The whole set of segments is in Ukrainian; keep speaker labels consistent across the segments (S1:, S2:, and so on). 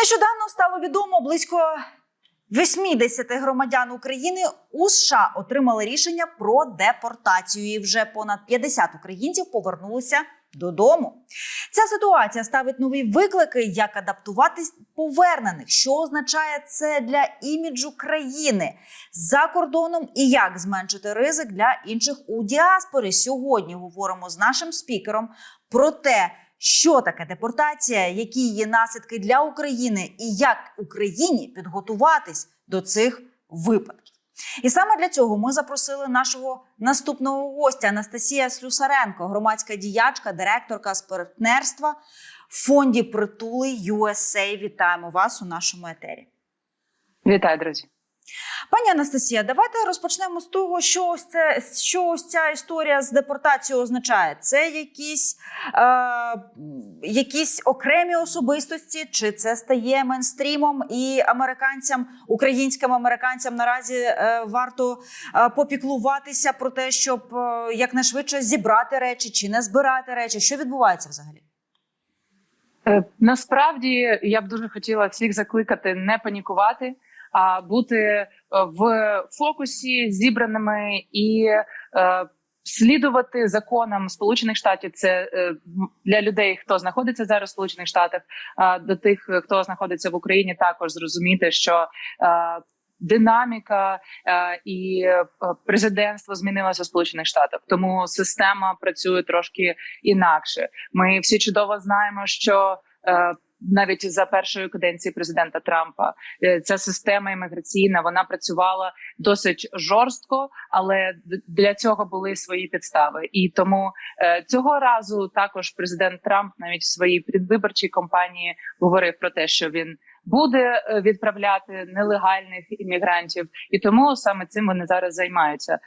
S1: Нещодавно стало відомо близько 80 громадян України у США отримали рішення про депортацію. І вже понад 50 українців повернулися додому. Ця ситуація ставить нові виклики, як адаптуватись повернених, що означає це для іміджу країни за кордоном і як зменшити ризик для інших у діаспорі. Сьогодні говоримо з нашим спікером про те, що таке депортація, які є наслідки для України, і як Україні підготуватись до цих випадків. І саме для цього ми запросили нашого наступного гостя Анастасія Слюсаренко, громадська діячка, директорка з партнерства в фонді притули USA. Вітаємо вас у нашому етері.
S2: Вітаю, друзі.
S1: Пані Анастасія, давайте розпочнемо з того, що ось це що ось ця історія з депортацією означає. Це якісь, е, якісь окремі особистості, чи це стає мейнстрімом, і американцям, українським американцям наразі е, варто е, попіклуватися про те, щоб е, якнайшвидше зібрати речі чи не збирати речі. Що відбувається взагалі?
S2: Е, Насправді я б дуже хотіла всіх закликати не панікувати, бути е, в фокусі зібраними і е, слідувати законам Сполучених Штатів. Це е, для людей, хто знаходиться зараз в Сполучених Штатах, до тих, хто знаходиться в Україні, також зрозуміти, що динаміка і президентство змінилося в Сполучених Штатах, тому система працює трошки інакше. Ми всі чудово знаємо, що навіть за першої каденції президента Трампа е, ця система імміграційна вона працювала досить жорстко, але для цього були свої підстави. І тому е, цього разу також президент Трамп навіть в своїй предвиборчій кампанії говорив про те, що він буде е, відправляти нелегальних іммігрантів, і тому саме цим вони зараз займаються.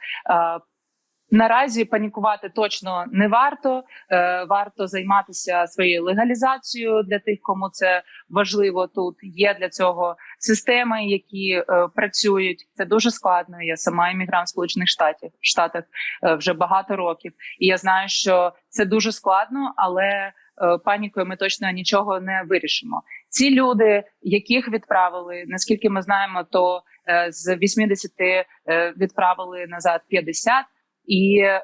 S2: Наразі панікувати точно не варто. Е, варто займатися своєю легалізацією для тих, кому це важливо. Тут є для цього системи, які е, працюють. Це дуже складно. Я сама іммігрант Сполучених Штатів Штатах е, вже багато років, і я знаю, що це дуже складно, але панікою ми точно нічого не вирішимо. Ці люди, яких відправили, наскільки ми знаємо, то з 80 е, відправили назад 50, і е,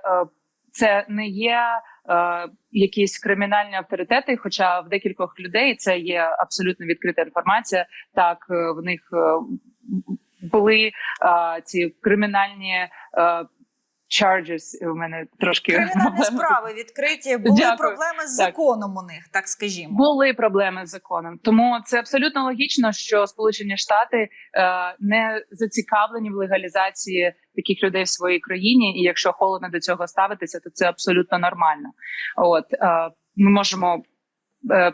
S2: це не є е, якісь кримінальні авторитети. Хоча в декількох людей це є абсолютно відкрита інформація. Так е, в них були ці кримінальні charges, У мене трошки
S1: Кримінальні справи відкриті, були
S2: Дякую.
S1: проблеми з
S2: Так.
S1: законом у них, так скажімо.
S2: Були проблеми з законом, тому це абсолютно логічно, що Сполучені Штати е, не зацікавлені в легалізації таких людей в своїй країні, і якщо холодно до цього ставитися, то це абсолютно нормально. От е, ми можемо е,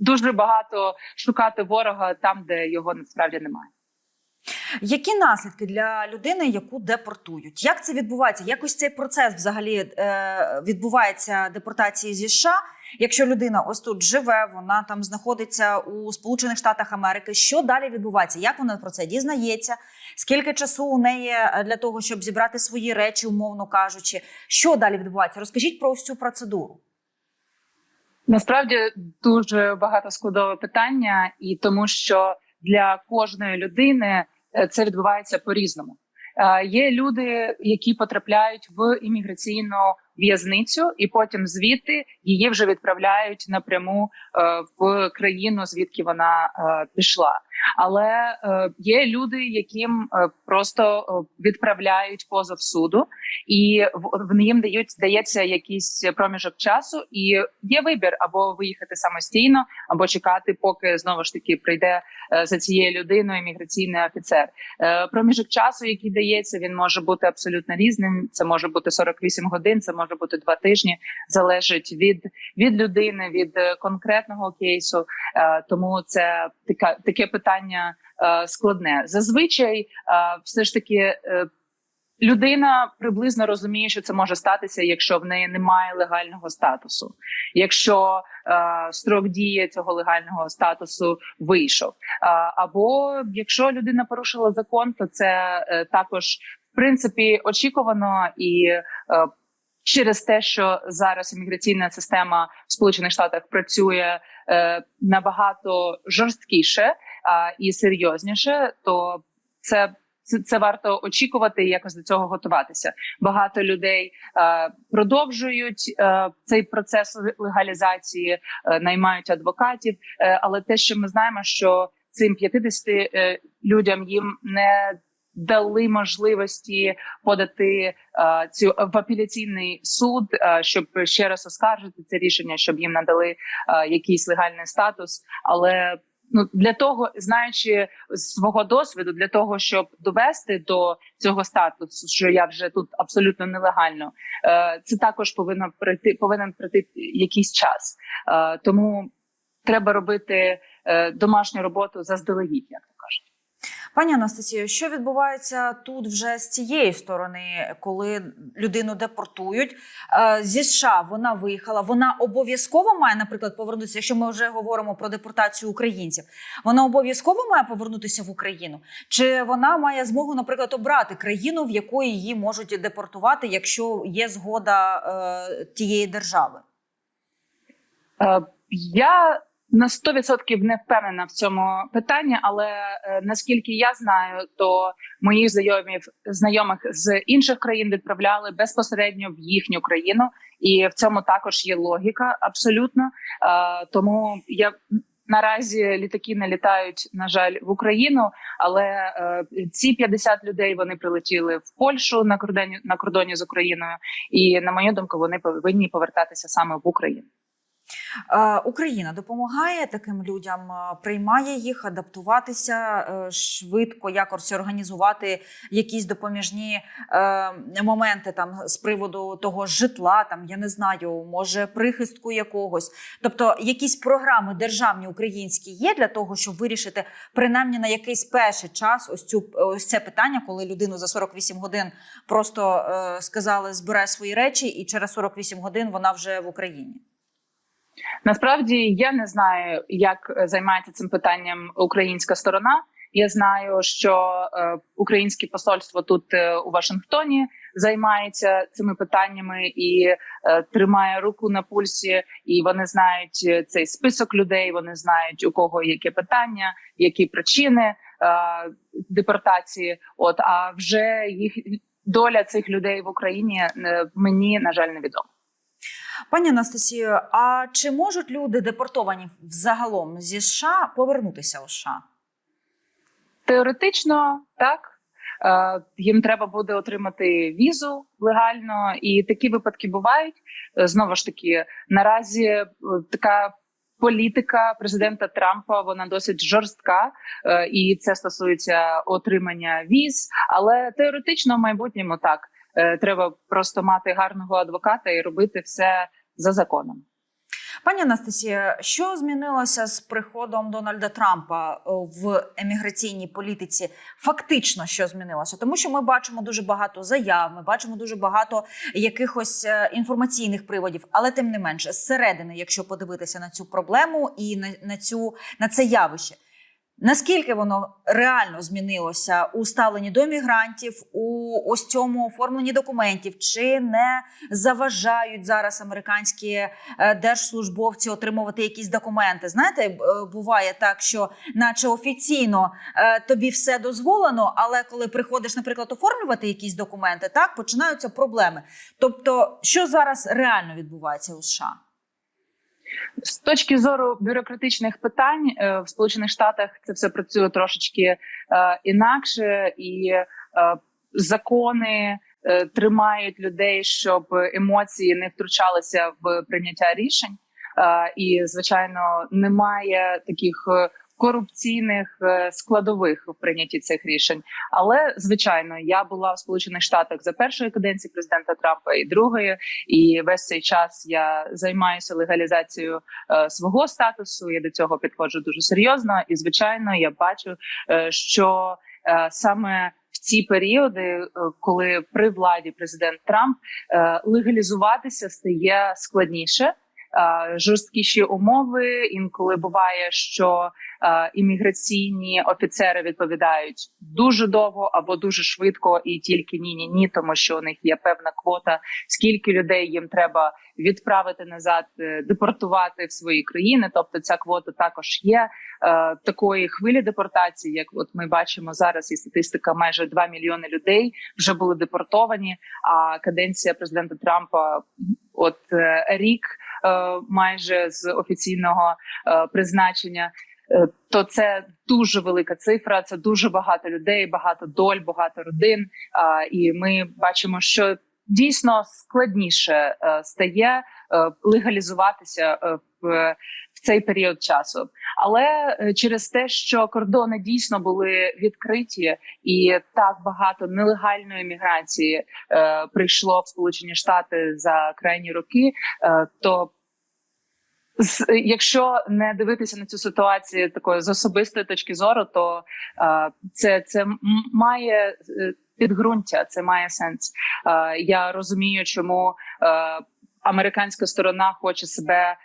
S2: дуже багато шукати ворога там, де його насправді немає.
S1: Які наслідки для людини, яку депортують? Як це відбувається? Якось цей процес взагалі е, відбувається депортації зі США? Якщо людина ось тут живе, вона там знаходиться у Сполучених Штатах Америки. Що далі відбувається? Як вона про це дізнається? Скільки часу у неї е, для того, щоб зібрати свої речі, умовно кажучи? Що далі відбувається? Розкажіть про цю процедуру.
S2: Насправді дуже багато складове питання, і тому що для кожної людини це відбувається по-різному. Е, Є люди, які потрапляють в імміграційну в'язницю, і потім звідти її вже відправляють напряму е, в країну, звідки вона е, пішла. Але е, є люди, яким просто відправляють позов суду, і в, їм дають здається якийсь проміжок часу, і є вибір або виїхати самостійно, або чекати, поки знову ж таки прийде за цією людиною імміграційний офіцер. Проміжок часу, який дається, він може бути абсолютно різним. Це може бути 48 годин, це може бути два тижні. Залежить від, від людини, від е, конкретного кейсу. Е, Тому це така таке питання е, складне. Зазвичай, все ж таки. Людина приблизно розуміє, що це може статися, якщо в неї немає легального статусу, якщо е, строк дії цього легального статусу вийшов, е, або якщо людина порушила закон, то це е, також в принципі очікувано і е, через те, що зараз імміграційна система в Сполучених Штатах працює е, набагато жорсткіше а, і серйозніше, то це. Це, це варто очікувати і якось до цього готуватися. Багато людей е, продовжують е, цей процес легалізації, е, наймають адвокатів. Е, але те, що ми знаємо, що цим 50 е, людям їм не дали можливості подати е, цю в апеляційний суд, е, щоб ще раз оскаржити це рішення, щоб їм надали е, якийсь легальний статус. Але ну для того, знаючи свого досвіду, для того, щоб довести до цього статусу, що я вже тут абсолютно нелегально, е, це також повинно пройти, повинен пройти якийсь час. Е, тому треба робити е, домашню роботу заздалегідь, як.
S1: Пані Анастасію, що відбувається тут вже з цієї сторони, коли людину депортують Е, зі США? Вона виїхала. Вона обов'язково має, наприклад, повернутися. Якщо ми вже говоримо про депортацію українців, вона обов'язково має повернутися в Україну, чи вона має змогу, наприклад, обрати країну, в яку її можуть депортувати, якщо є згода е, тієї держави?
S2: Е, Я на 100% не впевнена в цьому питанні, але е, наскільки я знаю, то моїх знайомів знайомих з інших країн відправляли безпосередньо в їхню країну, і в цьому також є логіка абсолютно. Е, Тому я наразі літаки не літають, на жаль, в Україну. Але е, ці 50 людей вони прилетіли в Польщу на кордоні на кордоні з Україною, і на мою думку, вони повинні повертатися саме в Україну.
S1: Е, Україна допомагає таким людям, е, приймає їх, адаптуватися е, швидко, якось організувати якісь допоміжні моменти там з приводу того житла, там я не знаю, може прихистку якогось. Тобто, якісь програми державні українські є для того, щоб вирішити принаймні на якийсь перший час ось цю ось це питання, коли людину за 48 годин просто сказали збирай свої речі, і через 48 годин вона вже в Україні.
S2: Насправді я не знаю, як е, займається цим питанням українська сторона. Я знаю, що е, українське посольство тут е, у Вашингтоні займається цими питаннями і тримає руку на пульсі, і вони знають цей список людей. Вони знають у кого яке питання, які причини депортації. От а вже їх доля цих людей в Україні мені на жаль невідома.
S1: Пані Анастасію, а чи можуть люди депортовані взагалом зі США повернутися у США?
S2: Теоретично так. Е, Їм треба буде отримати візу легально, і такі випадки бувають. Е, Знову ж таки, наразі е, така політика президента Трампа вона досить жорстка, і це стосується отримання віз. Але теоретично в майбутньому так треба просто мати гарного адвоката і робити все за законом.
S1: Пані Анастасія, що змінилося з приходом Дональда Трампа е, в еміграційній політиці? Фактично, що змінилося? Тому що ми бачимо дуже багато заяв, ми бачимо дуже багато якихось е, інформаційних приводів, але тим не менше, зсередини, якщо подивитися на цю проблему і на, на цю на це явище. Наскільки воно реально змінилося у ставленні до мігрантів, у ось цьому оформленні документів, чи не заважають зараз американські е, держслужбовці отримувати якісь документи? Знаєте, е, буває так, що, наче офіційно е, тобі все дозволено, але коли приходиш, наприклад, оформлювати якісь документи, так починаються проблеми. Тобто, що зараз реально відбувається у США?
S2: Точки зору бюрократичних питань е, в Сполучених Штатах це все працює трошечки е, інакше, і е, закони тримають людей, щоб емоції не втручалися в прийняття рішень. І звичайно, немає таких корупційних е, складових в прийнятті цих рішень. Але звичайно, я була в Сполучених Штатах за першої каденції президента Трампа і другої, і весь цей час я займаюся легалізацією е, свого статусу. Я до цього підходжу дуже серйозно, і звичайно, я бачу, е, що саме в ці періоди, коли при владі президент Трамп легалізуватися стає складніше. Е, Жорсткіші умови інколи буває, що е, імміграційні офіцери відповідають дуже довго або дуже швидко, і тільки ні, ні, ні, тому що у них є певна квота, скільки людей їм треба відправити назад, е, депортувати в свої країни. Тобто, ця квота також є такої хвилі депортації, як от ми бачимо зараз, і статистика майже 2 мільйони людей вже були депортовані. А каденція президента Трампа, от рік майже з офіційного е, призначення. Е, То це дуже велика цифра. Це дуже багато людей, багато доль, багато родин. І ми бачимо, що дійсно складніше е, стає е, легалізуватися е, в, цей період часу. Але е, через те, що кордони дійсно були відкриті, і так багато нелегальної міграції е, прийшло в Сполучені Штати за крайні роки, е, то якщо не дивитися на цю ситуацію такої з особистої точки зору, то е, це, це має е, підґрунтя, це має сенс. Е, я розумію, чому е, американська сторона хоче себе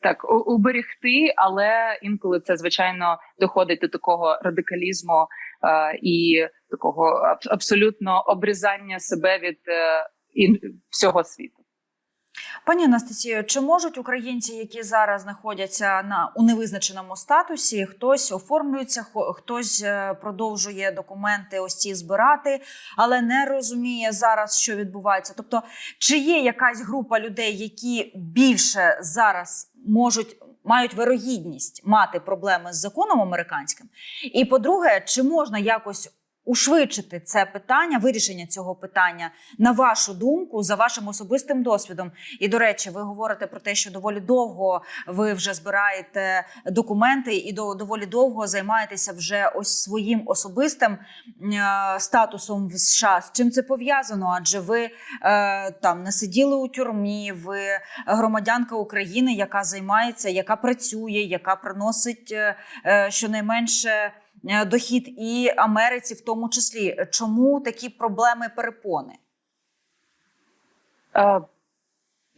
S2: так у- уберегти, але інколи це звичайно доходить до такого радикалізму е, і такого абсолютно обрізання себе від е, всього світу.
S1: Пані Анастасію, чи можуть українці, які зараз знаходяться на у невизначеному статусі, хтось оформлюється, хтось е, продовжує документи ось ці збирати, але не розуміє зараз, що відбувається? Тобто, чи є якась група людей, які більше зараз можуть мають вирогідність мати проблеми з законом американським? І по-друге, чи можна якось ушвидшити це питання, вирішення цього питання на вашу думку, за вашим особистим досвідом? І до речі, ви говорите про те, що доволі довго ви вже збираєте документи і до доволі довго займаєтеся вже ось своїм особистим е, статусом в США. З чим це пов'язано? Адже ви е, там не сиділи у тюрмі, ви громадянка України, яка займається, яка працює, яка приносить е, щонайменше. Е, Дохід і Америці, в тому числі, чому такі проблеми перепони?
S2: Е,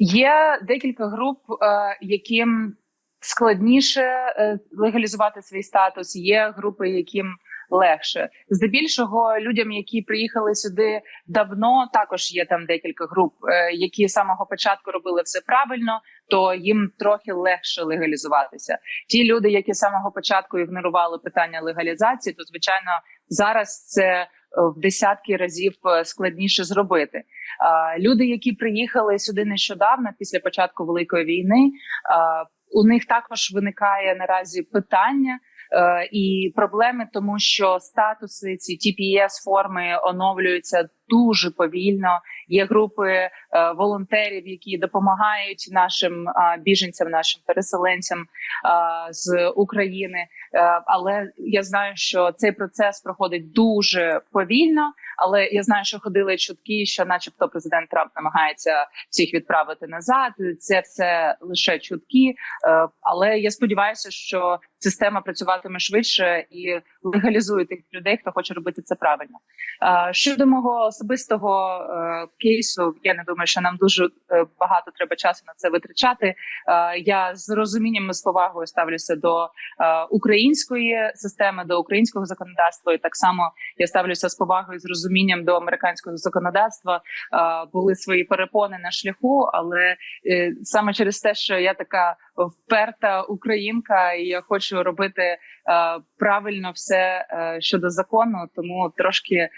S2: Є декілька груп, е, яким складніше легалізувати свій статус. Є групи, яким легше. Здебільшого людям, які приїхали сюди давно, також є там декілька груп, е, які з самого початку робили все правильно, то їм трохи легше легалізуватися. Ті люди, які з самого початку ігнорували питання легалізації, то звичайно зараз це е, в десятки разів е, складніше зробити. Люди, які приїхали сюди нещодавно після початку великої війни, у них також виникає наразі питання. Е, І проблеми, тому що статуси ці TPS форми оновлюються дуже повільно. Є групи е, волонтерів, які допомагають нашим біженцям, нашим переселенцям з України. Е, Але я знаю, що цей процес проходить дуже повільно. Але я знаю, що ходили чутки, що, начебто, президент Трамп намагається всіх відправити назад. Це все лише чутки. Але я сподіваюся, що система працюватиме швидше і легалізує тих людей, хто хоче робити це правильно. Щодо мого особистого е, кейсу, я не думаю, що нам дуже е, багато треба часу на це витрачати. Я з розумінням і з повагою ставлюся до е, української системи, до українського законодавства, і так само я ставлюся з повагою і з розумінням до американського законодавства. Були свої перепони на шляху, але саме через те, що я така вперта українка, і я хочу робити е, правильно все е, щодо закону, тому трошки е,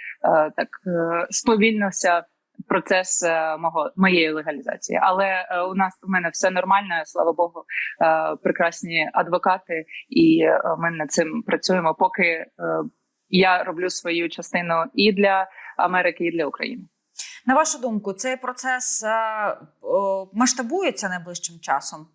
S2: так е, сповільнився. Процес е, мого моєї легалізації, але е, у нас у мене все нормально. Слава Богу, е, прекрасні адвокати, і е, ми над цим працюємо. Поки е, я роблю свою частину і для Америки, і для України.
S1: На вашу думку, цей процес е, о, масштабується найближчим часом?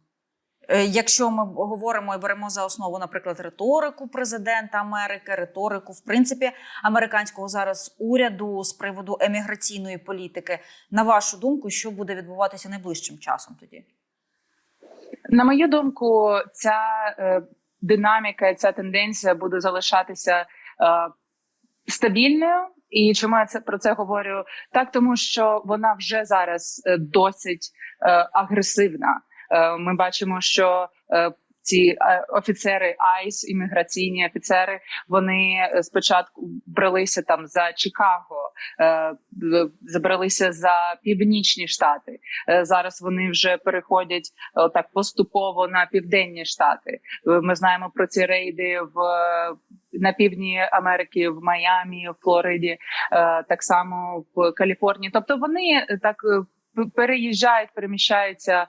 S1: Е, Якщо ми говоримо і беремо за основу, наприклад, риторику президента Америки, риторику, в принципі, американського зараз уряду з приводу еміграційної політики, на вашу думку, що буде відбуватися найближчим часом тоді?
S2: На мою думку, ця е, динаміка, ця тенденція буде залишатися е, стабільною. І чому я це про це говорю? Так, тому що вона вже зараз досить агресивна. Е, ми бачимо, що е, ці е, офіцери ICE, імміграційні офіцери, вони спочатку бралися там за Чикаго, забралися за північні штати. Зараз вони вже переходять так поступово на південні штати. Ми знаємо про ці рейди в на півдні Америки, в Майамі, в Флориді, так само в Каліфорнії. Тобто вони так переїжджають, переміщаються е,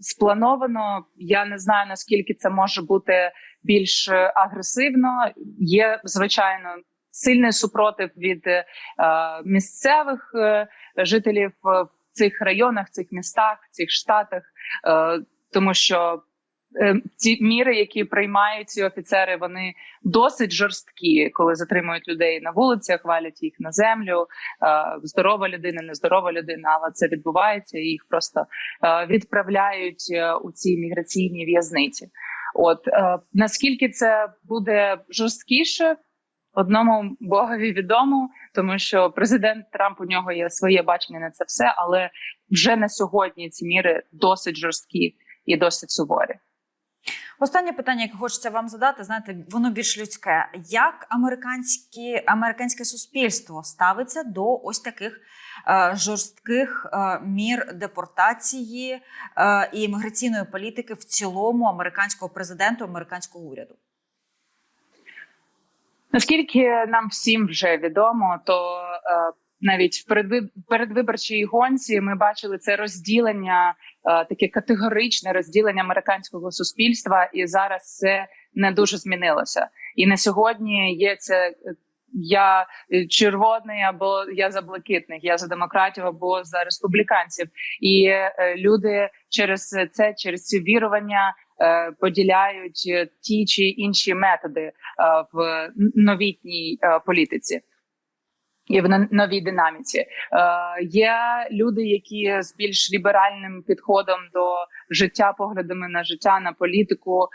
S2: сплановано. Я не знаю наскільки це може бути більш агресивно. Є звичайно сильний супротив від е, місцевих е, жителів е, в цих районах, цих містах, цих штатах, е, тому що. Е, Ці міри, які приймають ці офіцери, вони досить жорсткі, коли затримують людей на вулицях, валять їх на землю. е, Здорова людина, нездорова людина, але це відбувається, і їх просто е, відправляють у ці міграційні в'язниці. От наскільки це буде жорсткіше, одному богові відомо, тому що президент Трамп у нього є своє бачення на це все, але вже на сьогодні ці міри досить жорсткі і досить суворі.
S1: Останнє питання, яке хочеться вам задати, знаєте, воно більш людське. Як американські, американське суспільство ставиться до ось таких е, жорстких е, мір депортації е, і імміграційної політики в цілому американського президенту, американського уряду?
S2: Наскільки нам всім вже відомо, то е, навіть в передви- передвиборчій гонці ми бачили це розділення, таке категоричне розділення американського суспільства, і зараз це не дуже змінилося. І на сьогодні є це. е, Я е, червоний або я за блакитних, я за демократів або за республіканців, і е, люди через це, через ці вірування е, поділяють е, ті чи інші методи е, в новітній е, політиці. І в но- новій динаміці. Е, є люди, які з більш ліберальним підходом до життя, поглядами на життя, на політику, е,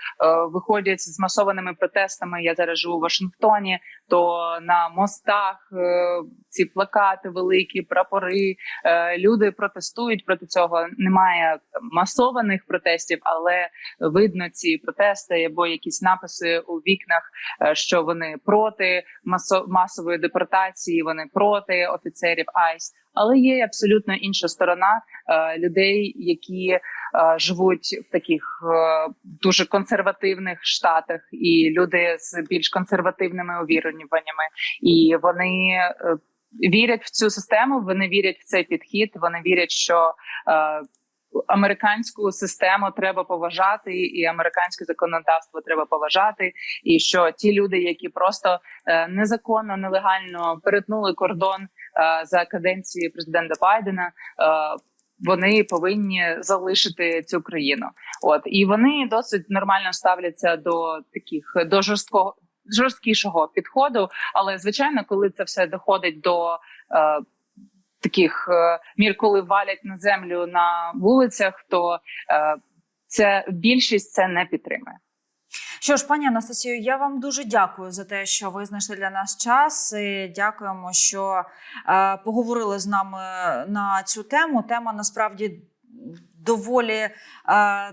S2: виходять з масованими протестами. Я зараз живу у Вашингтоні. То на мостах е, ці плакати великі, прапори. Е, люди протестують проти цього. Немає масованих протестів, але видно ці протести або якісь написи у вікнах, що вони проти масо- масової депортації, вони проти офіцерів ICE. Але є абсолютно інша сторона е, людей, які е, живуть в таких е, дуже консервативних штатах, і люди з більш консервативними увіруваннями, і вони. Вірять в цю систему, вони вірять в цей підхід. Вони вірять, що е, американську систему треба поважати, і американське законодавство треба поважати. І що ті люди, які просто е, незаконно, нелегально перетнули кордон за каденції президента Байдена. Е, вони повинні залишити цю країну. От і вони досить нормально ставляться до таких до жорсткого жорсткішого підходу. Але звичайно, коли це все доходить до е, таких е, мір, коли валять на землю на вулицях, то е, це більшість це не підтримує.
S1: Що ж, пані Анастасію, я вам дуже дякую за те, що ви знайшли для нас час. І дякуємо, що е, поговорили з нами на цю тему. Тема насправді доволі е,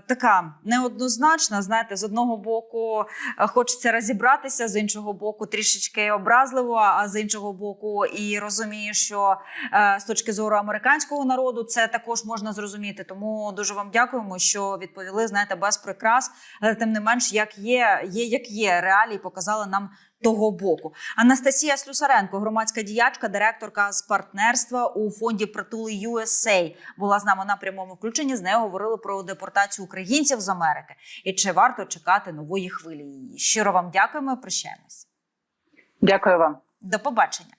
S1: така неоднозначна. Знаєте, з одного боку е, хочеться розібратися, з іншого боку, трішечки образливо, а з іншого боку, і розумію, що е, з точки зору американського народу це також можна зрозуміти. Тому дуже вам дякуємо, що відповіли, знаєте, без прикрас, але тим не менш, як є, є як є, реалії показали нам того боку. Анастасія Слюсаренко, громадська діячка, директорка з партнерства у фонді Притули USA, була з нами на прямому включенні. З нею говорили про депортацію українців з Америки і чи варто чекати нової хвилі її. Щиро вам дякуємо. Прощаємось.
S2: Дякую вам.
S1: До побачення.